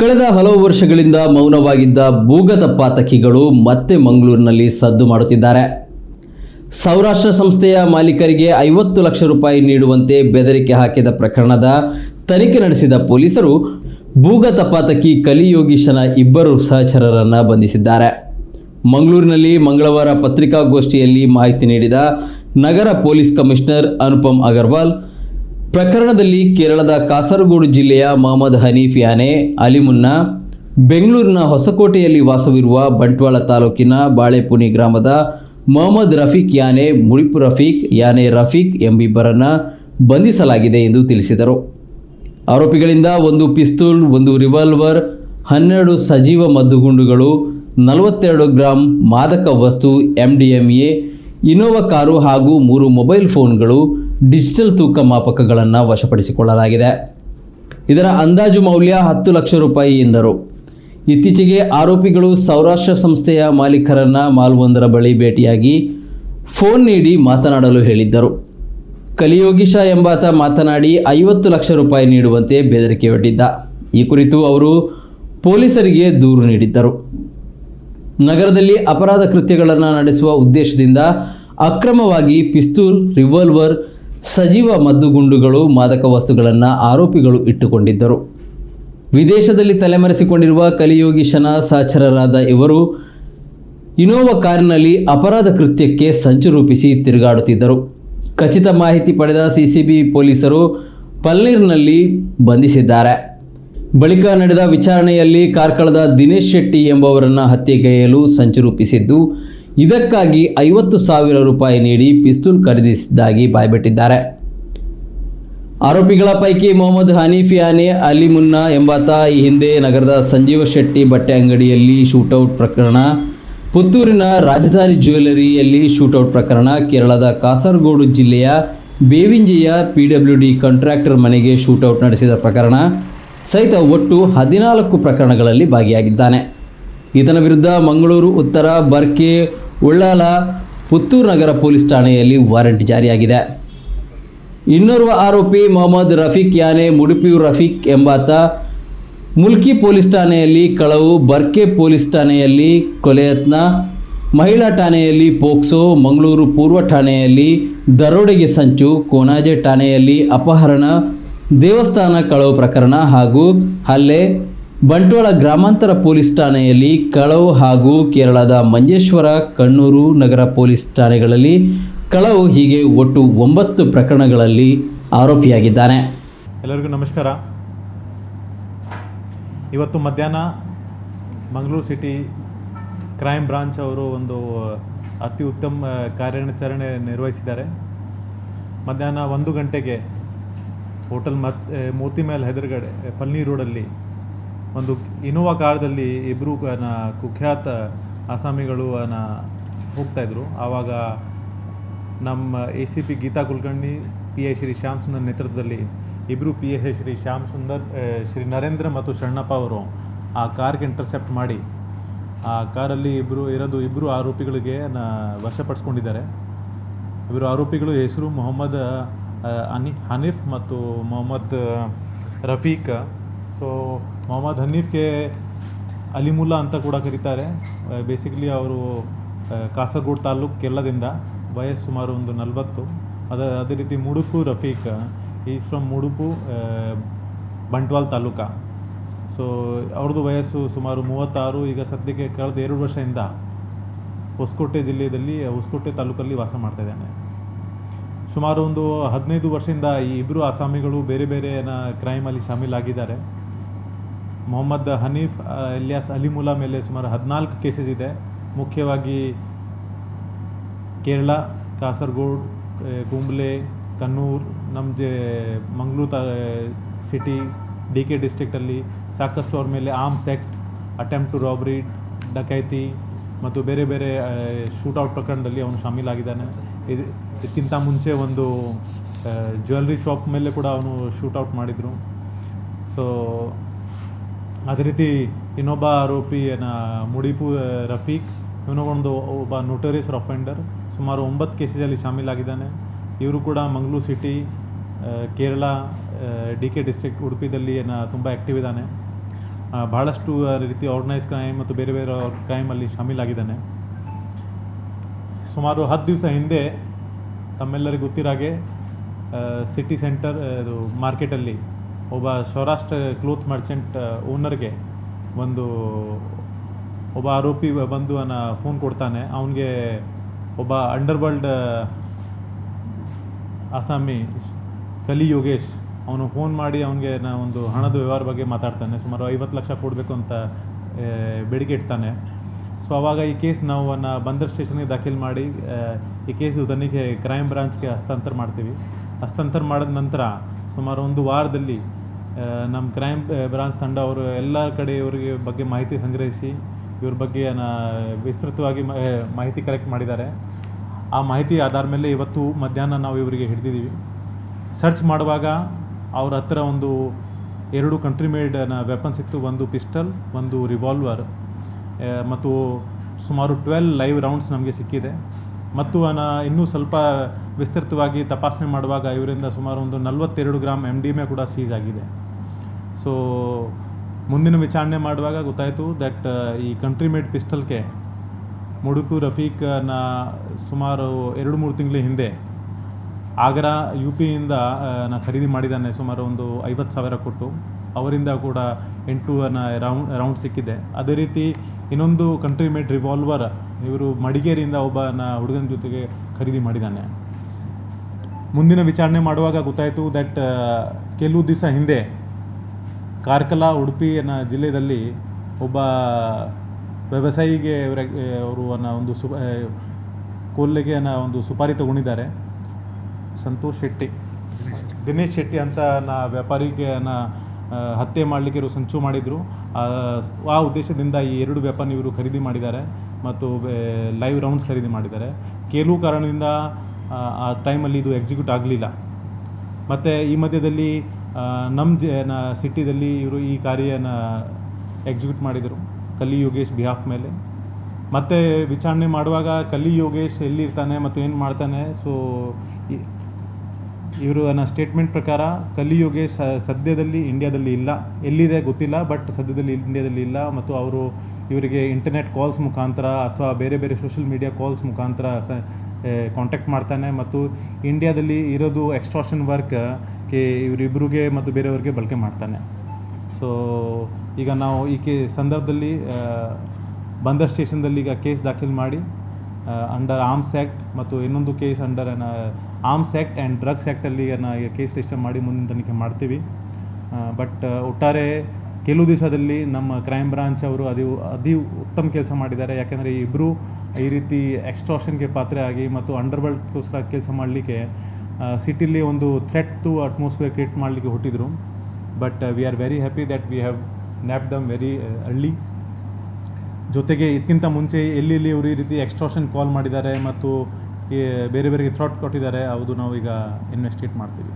ಕಳೆದ ಹಲವು ವರ್ಷಗಳಿಂದ ಮೌನವಾಗಿದ್ದ ಭೂಗತ ಪಾತಕಿಗಳು ಮತ್ತೆ ಮಂಗಳೂರಿನಲ್ಲಿ ಸದ್ದು ಮಾಡುತ್ತಿದ್ದಾರೆ. ಸೌರಾಷ್ಟ್ರ ಸಂಸ್ಥೆಯ ಮಾಲೀಕರಿಗೆ ಐವತ್ತು ಲಕ್ಷ ರೂಪಾಯಿ ನೀಡುವಂತೆ ಬೆದರಿಕೆ ಹಾಕಿದ ಪ್ರಕರಣದ ತನಿಖೆ ನಡೆಸಿದ ಪೊಲೀಸರು ಭೂಗತ ಪಾತಕಿ ಕಲಿಯೋಗೀಶನ ಇಬ್ಬರು ಸಹಚರರನ್ನು ಬಂಧಿಸಿದ್ದಾರೆ. ಮಂಗಳೂರಿನಲ್ಲಿ ಮಂಗಳವಾರ ಪತ್ರಿಕಾಗೋಷ್ಠಿಯಲ್ಲಿ ಮಾಹಿತಿ ನೀಡಿದ ನಗರ ಪೊಲೀಸ್ ಕಮಿಷನರ್ ಅನುಪಮ್ ಅಗರ್ವಾಲ್ ಪ್ರಕರಣದಲ್ಲಿ ಕೇರಳದ ಕಾಸರಗೋಡು ಜಿಲ್ಲೆಯ ಮೊಹಮ್ಮದ್ ಹನೀಫ್ ಯಾನೆ, ಅಲಿಮುನ್ನ, ಬೆಂಗಳೂರಿನ ಹೊಸಕೋಟೆಯಲ್ಲಿ ವಾಸವಿರುವ ಬಂಟ್ವಾಳ ತಾಲೂಕಿನ ಬಾಳೆಪುನಿ ಗ್ರಾಮದ ಮೊಹಮ್ಮದ್ ರಫೀಕ್ ಯಾನೆ ಮುಳಿಪು ರಫೀಕ್ ಯಾನೆ ರಫೀಕ್ ಎಂಬಿಬ್ಬರನ್ನು ಬಂಧಿಸಲಾಗಿದೆ ಎಂದು ತಿಳಿಸಿದರು. ಆರೋಪಿಗಳಿಂದ ಒಂದು ಪಿಸ್ತೂಲ್, ಒಂದು ರಿವಾಲ್ವರ್, ಹನ್ನೆರಡು ಸಜೀವ ಮದ್ದುಗುಂಡುಗಳು, ನಲವತ್ತೆರಡು ಗ್ರಾಂ ಮಾದಕ ವಸ್ತು ಎಂಡಿಎಂಎ ಇನೋವಾ ಕಾರು ಹಾಗೂ ಮೂರು ಮೊಬೈಲ್ ಫೋನ್ಗಳು ಡಿಜಿಟಲ್ ತೂಕ ಮಾಪಕಗಳನ್ನು ವಶಪಡಿಸಿಕೊಳ್ಳಲಾಗಿದೆ. ಇದರ ಅಂದಾಜು ಮೌಲ್ಯ ಹತ್ತು ಲಕ್ಷ ರೂಪಾಯಿ ಎಂದರು. ಇತ್ತೀಚೆಗೆ ಆರೋಪಿಗಳು ಸೌರಾಷ್ಟ್ರ ಸಂಸ್ಥೆಯ ಮಾಲೀಕರನ್ನು ಮಾಲ್ವೊಂದರ ಬಳಿ ಭೇಟಿಯಾಗಿ ಫೋನ್ ನೀಡಿ ಮಾತನಾಡಲು ಹೇಳಿದ್ದರು. ಕಲಿಯೋಗಿಶ ಎಂಬಾತ ಮಾತನಾಡಿ ಐವತ್ತು ಲಕ್ಷ ರೂಪಾಯಿ ನೀಡುವಂತೆ ಬೆದರಿಕೆಯೊಡ್ಡಿದ್ದ ಈ ಕುರಿತು ಅವರು ಪೊಲೀಸರಿಗೆ ದೂರು ನೀಡಿದ್ದರು. ನಗರದಲ್ಲಿ ಅಪರಾಧ ಕೃತ್ಯಗಳನ್ನು ನಡೆಸುವ ಉದ್ದೇಶದಿಂದ ಅಕ್ರಮವಾಗಿ ಪಿಸ್ತೂಲ್, ರಿವಾಲ್ವರ್ ಸಜೀವ ಮದ್ದುಗುಂಡುಗಳು ಮಾದಕ ವಸ್ತುಗಳನ್ನು ಆರೋಪಿಗಳು ಇಟ್ಟುಕೊಂಡಿದ್ದರು. ವಿದೇಶದಲ್ಲಿ ತಲೆಮರೆಸಿಕೊಂಡಿರುವ ಕಲಿಯೋಗಿ ಶನಾಸಾಚರರಾದ ಇವರು ಇನೋವಾ ಕಾರಿನಲ್ಲಿ ಅಪರಾಧ ಕೃತ್ಯಕ್ಕೆ ಸಂಚು ರೂಪಿಸಿ ತಿರುಗಾಡುತ್ತಿದ್ದರು. ಖಚಿತ ಮಾಹಿತಿ ಪಡೆದ ಸಿಸಿಬಿ ಪೊಲೀಸರು ಪಲ್ನೀರ್ನಲ್ಲಿ ಬಂಧಿಸಿದ್ದಾರೆ. ಬಳಿಕ ನಡೆದ ವಿಚಾರಣೆಯಲ್ಲಿ ಕಾರ್ಕಳದ ದಿನೇಶ್ ಶೆಟ್ಟಿ ಎಂಬುವರನ್ನು ಹತ್ಯೆಗೈಯಲು ಸಂಚು ರೂಪಿಸಿದ್ದು ಇದಕ್ಕಾಗಿ ಐವತ್ತು ಸಾವಿರ ರೂಪಾಯಿ ನೀಡಿ ಪಿಸ್ತೂಲ್ ಖರೀದಿಸಿದ್ದಾಗಿ ಬಾಯ್ಬಿಟ್ಟಿದ್ದಾರೆ. ಆರೋಪಿಗಳ ಪೈಕಿ ಮೊಹಮ್ಮದ್ ಹನೀಫಿಯಾನೆ ಅಲಿ ಮುನ್ನಾ ಎಂಬಾತ ಈ ಹಿಂದೆ ನಗರದ ಸಂಜೀವ ಶೆಟ್ಟಿ ಬಟ್ಟೆ ಅಂಗಡಿಯಲ್ಲಿ ಶೂಟೌಟ್ ಪ್ರಕರಣ, ಪುತ್ತೂರಿನ ರಾಜಧಾನಿ ಜ್ಯುವೆಲರಿಯಲ್ಲಿ ಶೂಟೌಟ್ ಪ್ರಕರಣ, ಕೇರಳದ ಕಾಸರಗೋಡು ಜಿಲ್ಲೆಯ ಬೇವಿಂಜಿಯ ಪಿ ಡಬ್ಲ್ಯೂ ಡಿ ಕಾಂಟ್ರಾಕ್ಟರ್ ಮನೆಗೆ ಶೂಟೌಟ್ ನಡೆಸಿದ ಪ್ರಕರಣ, ಸಹಿತ ಒಟ್ಟು ಹದಿನಾಲ್ಕು ಪ್ರಕರಣಗಳಲ್ಲಿ ಭಾಗಿಯಾಗಿದ್ದಾನೆ. ಈತನ ವಿರುದ್ಧ ಮಂಗಳೂರು ಉತ್ತರ ಬರ್ಕೆ ಉಳ್ಳಾಲ ಪುತ್ತೂರು ನಗರ ಪೊಲೀಸ್ ಠಾಣೆಯಲ್ಲಿ ವಾರೆಂಟ್ ಜಾರಿಯಾಗಿದೆ. ಇನ್ನೋರ್ವ ಆರೋಪಿ ಮೊಹಮ್ಮದ್ ರಫೀಕ್ ಯಾನೆ ಮುಡುಪಿ ರಫೀಕ್ ಎಂಬಾತ ಮುಲ್ಕಿ ಪೊಲೀಸ್ ಠಾಣೆಯಲ್ಲಿ ಕಳವು, ಬರ್ಕೆ ಪೊಲೀಸ್ ಠಾಣೆಯಲ್ಲಿ ಕೊಲೆಯತ್ನ, ಮಹಿಳಾ ಠಾಣೆಯಲ್ಲಿ ಪೋಕ್ಸೋ, ಮಂಗಳೂರು ಪೂರ್ವ ಠಾಣೆಯಲ್ಲಿ ದರೋಡೆಗೆ ಸಂಚು, ಕೋಣಾಜೆ ಠಾಣೆಯಲ್ಲಿ ಅಪಹರಣ, ದೇವಸ್ಥಾನ ಕಳವು ಪ್ರಕರಣ ಹಾಗೂ ಹಲ್ಲೆ ಬಂಟ್ವಾಳ ಗ್ರಾಮಾಂತರ ಪೊಲೀಸ್ ಠಾಣೆಯಲ್ಲಿ ಕಳವು ಹಾಗೂ ಕೇರಳದ ಮಂಜೇಶ್ವರ ಕಣ್ಣೂರು ನಗರ ಪೊಲೀಸ್ ಠಾಣೆಗಳಲ್ಲಿ ಕಳವು ಹೀಗೆ ಒಟ್ಟು ಒಂಬತ್ತು ಪ್ರಕರಣಗಳಲ್ಲಿ ಆರೋಪಿಯಾಗಿದ್ದಾನೆ. ಎಲ್ಲರಿಗೂ ನಮಸ್ಕಾರ. ಇವತ್ತು ಮಧ್ಯಾಹ್ನ ಮಂಗಳೂರು ಸಿಟಿ ಕ್ರೈಮ್ ಬ್ರಾಂಚ್ ಅವರು ಒಂದು ಅತಿ ಉತ್ತಮ ಕಾರ್ಯಾಚರಣೆ ನಿರ್ವಹಿಸಿದ್ದಾರೆ. ಮಧ್ಯಾಹ್ನ ಒಂದು ಗಂಟೆಗೆ ಹೋಟೆಲ್ ಮತ್ ಮೋತಿಮೇಲ್ ಹೆದರುಗಡೆ ಪಲ್ನಿ ರೋಡಲ್ಲಿ ಒಂದು ಇನೋವಾ ಕಾರ್ದಲ್ಲಿ ಇಬ್ಬರು ಕುಖ್ಯಾತ ಆಸಾಮಿಗಳು ಹೋಗ್ತಾ ಹೋಗ್ತಾಯಿದ್ರು ಆವಾಗ ನಮ್ಮ A C P Geetha Kulkarni P A Shri Shyam Sundar ನೇತೃತ್ವದಲ್ಲಿ ಇಬ್ಬರು ಪಿ ಐ ಶ್ರೀ ಶ್ಯಾಮ್ ಸುಂದರ್ ಶ್ರೀ ನರೇಂದ್ರ ಮತ್ತು ಶರಣಪ್ಪ ಅವರು ಆ ಕಾರ್ಗೆ ಇಂಟರ್ಸೆಪ್ಟ್ ಮಾಡಿ, ಆ ಕಾರಲ್ಲಿ ಇಬ್ಬರು ಇರೋದು ಇಬ್ಬರು ಆರೋಪಿಗಳಿಗೆ ನ ವಶಪಡಿಸ್ಕೊಂಡಿದ್ದಾರೆ. ಇಬ್ಬರು ಆರೋಪಿಗಳು ಹೆಸರು ಮೊಹಮ್ಮದ್ ಅನಿ, ಹನೀಫ್ ಮತ್ತು ಮೊಹಮ್ಮದ್, ರಫೀಕ್. ಸೊ ಮೊಹಮ್ಮದ್ ಹನೀಫ್ಗೆ ಅಲಿಮುಲ್ಲಾ ಅಂತ ಕೂಡ ಕರೀತಾರೆ. ಬೇಸಿಕಲಿ ಅವರು ಕಾಸಗೋಡ್ ಕಾಸರಗೋಡು ತಾಲೂಕು ಕೆಲ್ಲದಿಂದ ವಯಸ್ಸು ಸುಮಾರು ಒಂದು ನಲವತ್ತು. ಅದ, ಅದೇ ರೀತಿ Mudipu Rafeeq is from Mudipu Bantwal taluk so ಅವ್ರದ್ದು ವಯಸ್ಸು ಸುಮಾರು ಮೂವತ್ತಾರು. ಈಗ ಸದ್ಯಕ್ಕೆ ಕಳೆದ ಎರಡು ವರ್ಷದಿಂದ ಹೊಸಕೋಟೆ ಜಿಲ್ಲೆಯಲ್ಲಿ ಹೊಸಕೋಟೆ ತಾಲೂಕಲ್ಲಿ ವಾಸ ಮಾಡ್ತಾ ಇದ್ದಾನೆ. ಸುಮಾರು ಒಂದು ಹದಿನೈದು ವರ್ಷದಿಂದ ಈ ಇಬ್ಬರು ಆಸಾಮಿಗಳು ಬೇರೆ ಬೇರೆ ಕ್ರೈಮಲ್ಲಿ ಶಾಮೀಲಾಗಿದ್ದಾರೆ ಮೊಹಮ್ಮದ್ ಹನೀಫ್ ಎಲಿಯಾಸ್ ಅಲಿಮುಲಾ ಮೇಲೆ ಸುಮಾರು ಹದಿನಾಲ್ಕು ಕೇಸಸ್ ಇದೆ. ಮುಖ್ಯವಾಗಿ ಕೇರಳ, ಕಾಸರಗೋಡ್ ಕುಂಬ್ಲೆ ಗುಂಬ್ಲೆ ಕನ್ನೂರ್ ನಮ್ಮ ಜೆ, ಮಂಗಳೂರು ಸಿಟಿ ಡಿ ಕೆ ಡಿಸ್ಟ್ರಿಕ್ಟಲ್ಲಿ ಸಾಕಷ್ಟು ಅವ್ರ ಮೇಲೆ arms act attempt to robbery ಡಕೈತಿ ಮತ್ತು ಬೇರೆ ಬೇರೆ ಶೂಟೌಟ್ ಪ್ರಕರಣದಲ್ಲಿ ಅವನು ಶಾಮೀಲಾಗಿದ್ದಾನೆ. ಇದು ಇದಕ್ಕಿಂತ ಮುಂಚೆ ಒಂದು ಜ್ಯುವೆಲ್ರಿ ಶಾಪ್ ಮೇಲೆ ಕೂಡ ಅವನು ಶೂಟೌಟ್ ಮಾಡಿದರು. ಸೊ ಅದೇ ರೀತಿ ಇನ್ನೊಬ್ಬ ಆರೋಪಿ, ಏನ, ಮುಡಿಪು ರಫೀಕ್, ಇವನು ಒಂದು ಒಬ್ಬ ನೋಟರಿಸ್ ರಫೆಂಡರ್ ಸುಮಾರು ಒಂಬತ್ತು ಕೇಸಲ್ಲಿ ಶಾಮೀಲಾಗಿದ್ದಾನೆ. ಇವರು ಕೂಡ Mangaluru city Kerala D K district ಉಡುಪಿದಲ್ಲಿ, ಏನ, ತುಂಬ ಆ್ಯಕ್ಟಿವ್ ಇದ್ದಾನೆ. ಭಾಳಷ್ಟು ರೀತಿ ಆರ್ಗನೈಸ್ ಕ್ರೈಮ್ ಮತ್ತು ಬೇರೆ ಬೇರೆ ಕ್ರೈಮಲ್ಲಿ ಶಾಮೀಲಾಗಿದ್ದಾನೆ. ಸುಮಾರು ಹತ್ತು ದಿವಸ ಹಿಂದೆ ತಮ್ಮೆಲ್ಲರಿಗೂ ಗೊತ್ತಿರೋ ಹಾಗೆ ಸಿಟಿ ಸೆಂಟರ್ ಇದು ಮಾರ್ಕೆಟಲ್ಲಿ ಒಬ್ಬ ಸೌರಾಷ್ಟ್ರ ಕ್ಲೋತ್ ಮರ್ಚೆಂಟ್ ಓನರ್ಗೆ ಒಂದು ಒಬ್ಬ ಆರೋಪಿ ಬಂದು ಅವನ ಫೋನ್ ಕೊಡ್ತಾನೆ. ಅವನಿಗೆ ಒಬ್ಬ ಅಂಡರ್ವರ್ಲ್ಡ್ ಅಸ್ಸಾಮಿ ಕಲಿ ಯೋಗೇಶ್ ಅವನು ಫೋನ್ ಮಾಡಿ ಅವನಿಗೆ ನಾ ಒಂದು ಹಣದ ವ್ಯವಹಾರ ಬಗ್ಗೆ ಮಾತಾಡ್ತಾನೆ. ಸುಮಾರು ಐವತ್ತು ಲಕ್ಷ ಕೊಡಬೇಕು ಅಂತ ಬೇಡಿಕೆ ಇಡ್ತಾನೆ. ಸೊ ಅವಾಗ ಈ ಕೇಸ್ ನಾವು ಅನ್ನ ಬಂದರ್ ಸ್ಟೇಷನ್ಗೆ ದಾಖಲು ಮಾಡಿ ಈ ಕೇಸು ತನಿಖೆ ಕ್ರೈಮ್ ಬ್ರಾಂಚ್ಗೆ ಹಸ್ತಾಂತರ ಮಾಡ್ತೀವಿ. ಹಸ್ತಾಂತರ ಮಾಡಿದ ನಂತರ ಸುಮಾರು ಒಂದು ವಾರದಲ್ಲಿ ನಮ್ಮ ಕ್ರೈಮ್ ಬ್ರಾಂಚ್ ತಂಡ ಅವರು ಎಲ್ಲ ಕಡೆ ಇವರಿಗೆ ಬಗ್ಗೆ ಮಾಹಿತಿ ಸಂಗ್ರಹಿಸಿ, ಇವ್ರ ಬಗ್ಗೆ ವಿಸ್ತೃತವಾಗಿ ಮಾಹಿತಿ ಕಲೆಕ್ಟ್ ಮಾಡಿದ್ದಾರೆ. ಆ ಮಾಹಿತಿ ಆಧಾರ ಮೇಲೆ ಇವತ್ತು ಮಧ್ಯಾಹ್ನ ನಾವು ಇವರಿಗೆ ಹಿಡಿದಿದ್ದೀವಿ. ಸರ್ಚ್ ಮಾಡುವಾಗ ಅವ್ರ ಹತ್ರ ಒಂದು ಎರಡು ಕಂಟ್ರಿ ಮೇಡ್ ವೆಪನ್ಸ್ ಇತ್ತು. ಒಂದು ಪಿಸ್ಟಲ್ ಒಂದು ರಿವಾಲ್ವರ್ ಮತ್ತು ಸುಮಾರು ಟ್ವೆಲ್ ಲೈವ್ ರೌಂಡ್ಸ್ ನಮಗೆ ಸಿಕ್ಕಿದೆ. ಮತ್ತು ಅನ ಇನ್ನೂ ಸ್ವಲ್ಪ ವಿಸ್ತೃತವಾಗಿ ತಪಾಸಣೆ ಮಾಡುವಾಗ ಇವರಿಂದ ಸುಮಾರು ಒಂದು ನಲವತ್ತೆರಡು ಗ್ರಾಮ್ ಎಂ ಡಿ ಎ ಕೂಡ ಸೀಸ್ ಆಗಿದೆ. ಸೊ ಮುಂದಿನ ವಿಚಾರಣೆ ಮಾಡುವಾಗ ಗೊತ್ತಾಯಿತು ದಟ್ ಈ ಕಂಟ್ರಿ ಮೇಡ್ ಪಿಸ್ಟಲ್ಗೆ ಮುಡುಕು ರಫೀಕ್ನ ಸುಮಾರು ಎರಡು ಮೂರು ತಿಂಗಳ ಹಿಂದೆ ಆಗ್ರಾ ಯು ಪಿಯಿಂದ ನಾ ಖರೀದಿ ಮಾಡಿದ್ದಾನೆ ಸುಮಾರು ಒಂದು ಐವತ್ತು ಸಾವಿರ ಕೊಟ್ಟು. ಅವರಿಂದ ಕೂಡ ಎಂಟು ರೌಂಡ್ ರೌಂಡ್ ಸಿಕ್ಕಿದೆ. ಅದೇ ರೀತಿ ಇನ್ನೊಂದು ಕಂಟ್ರಿ ಮೇಡ್ ರಿವಾಲ್ವರ್ ಇವರು ಮಡಿಕೇರಿಯಿಂದ ಒಬ್ಬನ ಹುಡುಗನ ಜೊತೆಗೆ ಖರೀದಿ ಮಾಡಿದ್ದಾನೆ. ಮುಂದಿನ ವಿಚಾರಣೆ ಮಾಡುವಾಗ ಗೊತ್ತಾಯಿತು ದಟ್ ಕೆಲವು ದಿವಸ ಹಿಂದೆ ಕಾರ್ಕಳ ಉಡುಪಿ ಅನ್ನೋ ಜಿಲ್ಲೆಯಲ್ಲಿ ಒಬ್ಬ ವ್ಯವಸಾಯಿಗೆ ಅವರು ಅನ್ನೋ ಒಂದು ಸು ಅನ್ನೋ ಒಂದು ಸುಪಾರಿ ತಗೊಂಡಿದ್ದಾರೆ ಸಂತೋಷ್ ಶೆಟ್ಟಿ. ದಿನೇಶ್ ಶೆಟ್ಟಿ ಅಂತ ನಾ ವ್ಯಾಪಾರಿಗೆ ನಾ ಹತ್ಯೆ ಮಾಡಲಿಕ್ಕೆ ಇವರು ಸಂಚು ಮಾಡಿದರು. ಆ ಉದ್ದೇಶದಿಂದ ಈ ಎರಡು ವ್ಯಾಪಾರ ಇವರು ಖರೀದಿ ಮಾಡಿದ್ದಾರೆ ಮತ್ತು ಲೈವ್ ರೌಂಡ್ಸ್ ಖರೀದಿ ಮಾಡಿದ್ದಾರೆ. ಕೇಲು ಕಾರಣದಿಂದ ಆ, ಟೈಮಲ್ಲಿ ಇದು ಎಕ್ಸಿಕ್ಯೂಟ್ ಆಗಲಿಲ್ಲ. ಮತ್ತು ಈ ಮಧ್ಯದಲ್ಲಿ ನಮ್ಮ ಜ ಸಿಟಿದಲ್ಲಿ ಇವರು ಈ ಕಾರ್ಯನ ಎಕ್ಸಿಕ್ಯೂಟ್ ಮಾಡಿದರು, ಕಲ್ಲಿ ಯೋಗೇಶ್ ಬಿಹಾಫ್ ಮೇಲೆ. ಮತ್ತು ವಿಚಾರಣೆ ಮಾಡುವಾಗ ಕಲ್ಲಿ ಯೋಗೇಶ್ ಎಲ್ಲಿರ್ತಾನೆ ಮತ್ತು ಏನು ಮಾಡ್ತಾನೆ ಸೊ ಇವರು ನನ್ನ ಸ್ಟೇಟ್ಮೆಂಟ್ ಪ್ರಕಾರ ಕಲ್ಲಿ ಯೋಗೇಶ್ ಸದ್ಯದಲ್ಲಿ ಇಂಡಿಯಾದಲ್ಲಿ ಇಲ್ಲ. ಎಲ್ಲಿದೆ ಗೊತ್ತಿಲ್ಲ ಬಟ್ ಸದ್ಯದಲ್ಲಿ ಇಂಡಿಯಾದಲ್ಲಿ ಇಲ್ಲ ಮತ್ತು ಅವರು ಇವರಿಗೆ ಇಂಟರ್ನೆಟ್ ಕಾಲ್ಸ್ ಮುಖಾಂತರ ಅಥವಾ ಬೇರೆ ಬೇರೆ ಸೋಷಿಯಲ್ ಮೀಡಿಯಾ ಕಾಲ್ಸ್ ಮುಖಾಂತರ ಸ ಕಾಂಟ್ಯಾಕ್ಟ್ ಮಾಡ್ತಾನೆ ಮತ್ತು ಇಂಡಿಯಾದಲ್ಲಿ ಇರೋದು ಎಕ್ಸ್ಟ್ರಾಷನ್ ವರ್ಕ್ಗೆ ಇವರಿಬ್ಬರಿಗೆ ಮತ್ತು ಬೇರೆಯವ್ರಿಗೆ ಬಳಕೆ ಮಾಡ್ತಾನೆ. ಸೊ ಈಗ ನಾವು ಈ ಕೆ ಸಂದರ್ಭದಲ್ಲಿ ಬಂದರ್ ಸ್ಟೇಷನ್ದಲ್ಲಿ ಈಗ ಕೇಸ್ ದಾಖಲು ಮಾಡಿ ಅಂಡರ್ ಆರ್ಮ್ಸ್ ಆ್ಯಕ್ಟ್ ಮತ್ತು ಇನ್ನೊಂದು case under arms act and drugs ಆ್ಯಕ್ಟಲ್ಲಿ case register ಮಾಡಿ ಮುಂದಿನ ತನಿಖೆ ಮಾಡ್ತೀವಿ. ಬಟ್ ಒಟ್ಟಾರೆ ಕೆಲವು ದಿವಸದಲ್ಲಿ ನಮ್ಮ ಕ್ರೈಮ್ ಬ್ರಾಂಚ್ ಅವರು ಅದು ಅತಿ ಉತ್ತಮ ಕೆಲಸ ಮಾಡಿದ್ದಾರೆ. ಯಾಕೆಂದರೆ ಇಬ್ಬರು ಈ ರೀತಿ ಎಕ್ಸ್ಟ್ರಾಷನ್ಗೆ ಪಾತ್ರೆ ಆಗಿ ಮತ್ತು ಅಂಡರ್ವರ್ಲ್ಡ್ಗೋಸ್ಕರ ಕೆಲಸ ಮಾಡಲಿಕ್ಕೆ ಸಿಟಿಲಿ ಒಂದು ಥ್ರೆಟ್ ಟು ಅಟ್ಮಾಸ್ಫಿಯರ್ ಕ್ರಿಯೇಟ್ ಮಾಡಲಿಕ್ಕೆ ಹುಟ್ಟಿದ್ರು. But we are very happy that we have nabbed them very early ಜೊತೆಗೆ ಇದಕ್ಕಿಂತ ಮುಂಚೆ ಎಲ್ಲೆಲ್ಲಿ ಇವರು ಈ ರೀತಿ ಎಕ್ಸ್ಟ್ರಾಷನ್ ಕಾಲ್ ಮಾಡಿದ್ದಾರೆ ಮತ್ತು ಬೇರೆ ಬೇರೆ ಥ್ರಾಟ್ ಕೊಟ್ಟಿದ್ದಾರೆ ಅದು ನಾವು ಈಗ ಇನ್ವೆಸ್ಟಿಗೇಟ್ ಮಾಡ್ತೀವಿ.